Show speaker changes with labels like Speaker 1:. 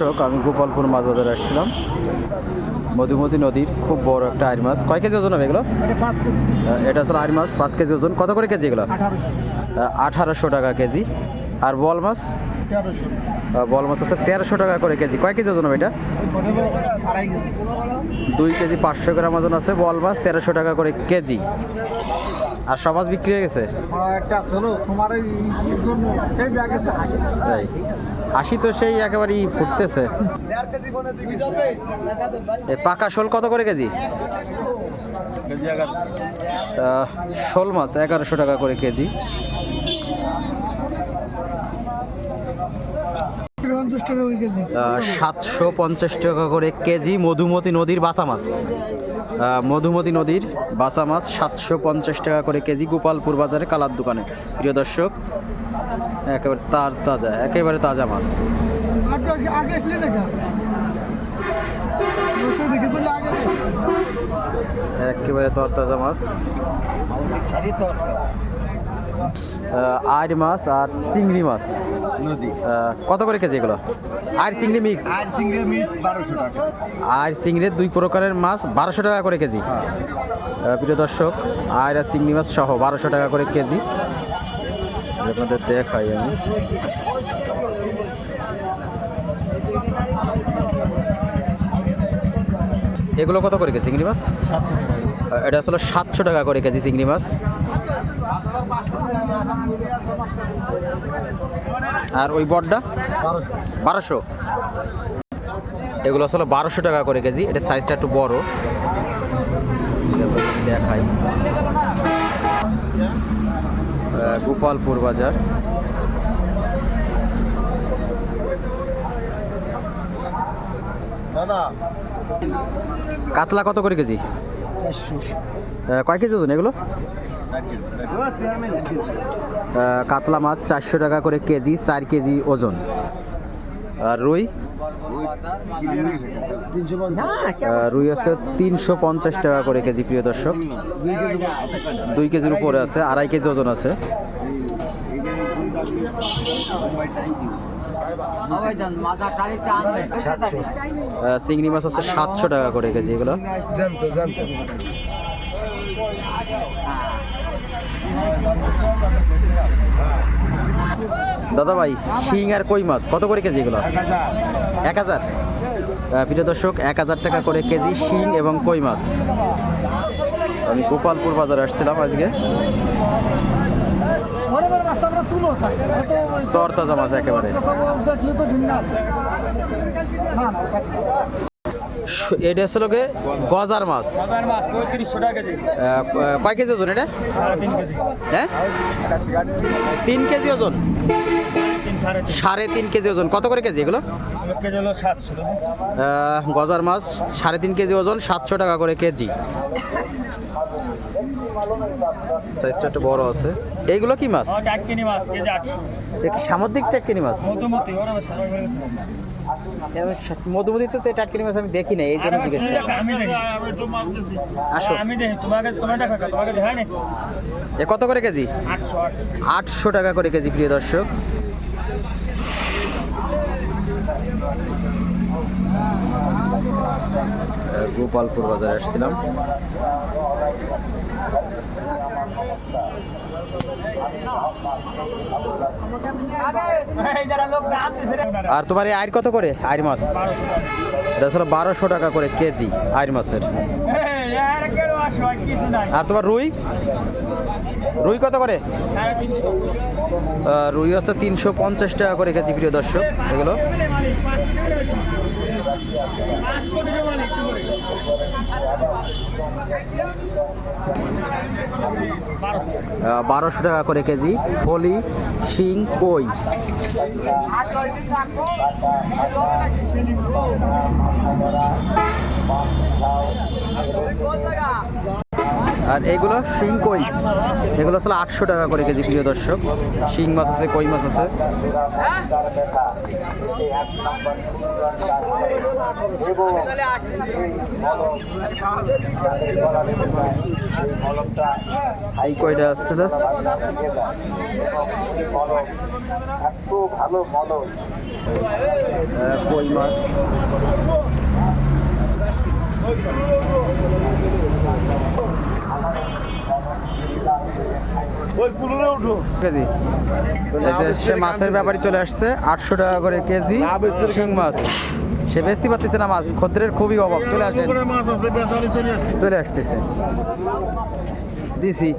Speaker 1: দর্শক আমি গোপালপুর মাছ বাজারে আসছিলাম। মধুমতি নদীর খুব বড় একটা আড়ি মাছ। কয় কেজি ওজন হবে এগুলো?
Speaker 2: এটা
Speaker 1: আসলে আড়ি মাছ পাঁচ কেজি ওজন। কত করে কেজি এগুলো?
Speaker 2: আঠারোশো।
Speaker 1: টাকা কেজি। আর বল মাছ? বল মাছ আছে তেরোশো টাকা করে কেজি। কয় কেজি ওজন হবে এটা? দুই কেজি পাঁচশো গ্রাম ওজন আছে বল মাছ তেরোশো টাকা করে কেজি। আর সব মাছ বিক্রি হয়ে গেছে? তাই। হাসি তো সেই একেবারেই ফুটতেছে। পাকা শোল কত করে কেজি? শোল মাছ এগারোশো টাকা করে কেজি। সাতশো পঞ্চাশ টাকা করে কেজি মধুমতি নদীর বাসা মাছ। মধুমতি নদীর বাসা মাছ সাতশো পঞ্চাশ টাকা করে কেজি গোপালপুর বাজারে কালার দোকানে। প্রিয় দর্শক একেবারে তার তাজা একেবারে তাজা মাছ।
Speaker 2: আগে আগে
Speaker 1: একেবারে তরতাজা মাছ আর মাছ আর চিংড়ি মাছ।
Speaker 2: নদী।
Speaker 1: কত করে কেজি এগুলো? আর চিংড়ি মিক্স।
Speaker 2: আর চিংড়ি মিট বারোশো টাকা।
Speaker 1: আর চিংড়ির দুই প্রকারের মাছ বারোশো টাকা করে কেজি। আহ, প্রিয় দর্শক আর চিংড়ি মাছ সহ বারোশো টাকা করে কেজি। আপনাদের দেখাই আমি। এগুলো কত করে কেজি চিংড়ি মাছ? এটা আসলে সাতশো টাকা করে কেজি চিংড়ি মাছ। আর ওই বডটা?
Speaker 2: বারোশো।
Speaker 1: এগুলো আসলে বারোশো টাকা করে কেজি, এটা সাইজটা একটু বড়। দেখাই। গোপালপুর বাজার। কাতলা কত করে কেজি? কয় কেজি ওজন এগুলো? কাতলা মাছ চারশো টাকা করে কেজি চার কেজি ওজন। আর রুই? রুই আছে তিনশো পঞ্চাশ টাকা করে কেজি প্রিয় দর্শক।
Speaker 2: দুই
Speaker 1: কেজির উপরে আছে আড়াই কেজি ওজন আছে। চিংড়ি মাছ আছে সাতশো টাকা করে কেজি এগুলো।
Speaker 2: জানতো।
Speaker 1: দাদা ভাই শিং আর কই মাছ? কত করে কেজি এগুলো? এক হাজার। প্রিয় দর্শক, এক হাজার টাকা করে কেজি শিং এবং কই মাছ। আমি গোপালপুর বাজারে আসছিলাম আজকে। তরতাজা মাছ একেবারে। এটা হচ্ছে লোকে গজার মাছ। কয় কেজি ওজন এটা? হ্যাঁ? তিন কেজি ওজন।
Speaker 3: সাড়ে তিন।
Speaker 1: কেজি ওজন। কত করে কেজি এগুলো? গজার মাছ সাড়ে তিন কেজি ওজন সাতশো টাকা করে কেজি। সাইজটা একটু বড় আছে। এইগুলো কি মাছ? সামুদ্রিক টাটকিনি মাছ। মধুমতিতে তো টাটকিনি মাছ আমি দেখি না এই জন্য জিজ্ঞেস আসো।
Speaker 3: আমি
Speaker 1: এ কত করে কেজি?
Speaker 3: আটশো
Speaker 1: টাকা করে কেজি প্রিয় দর্শক। গোপালপুর বাজারে আসছিলাম। আর তোমার এই আয়ের কত করে আয়ের মাছ। এটা বারোশো টাকা করে কেজি আয়ের মাছের
Speaker 3: আর
Speaker 1: তোমার রুই? রুই কত করে? রুই আছে তিনশো পঞ্চাশ টাকা করে কেজি, প্রিয় দর্শক, এগুলো।
Speaker 3: বারোশো টাকা
Speaker 1: করে কেজি, ফলি, শিং, কই? আর এগুলো শিং কই? এগুলো আসলে আটশো টাকা করে কেজি প্রিয় দর্শক। শিং মাছ আছে কই মাছ আছে? এই কয়টা আসছিল আহ, কই মাছ
Speaker 2: ওই কুলুরে উঠো
Speaker 1: কেজি। সে মাছের ব্যাপারে চলে আসছে আটশো টাকা করে কেজি শিং মাছ। সে বেচতে পারতেছে না মাছ খদ্রের খুবই অভাব। চলে আসেন।
Speaker 2: চলে আসছে
Speaker 1: চলে আসতেছে। দিছি।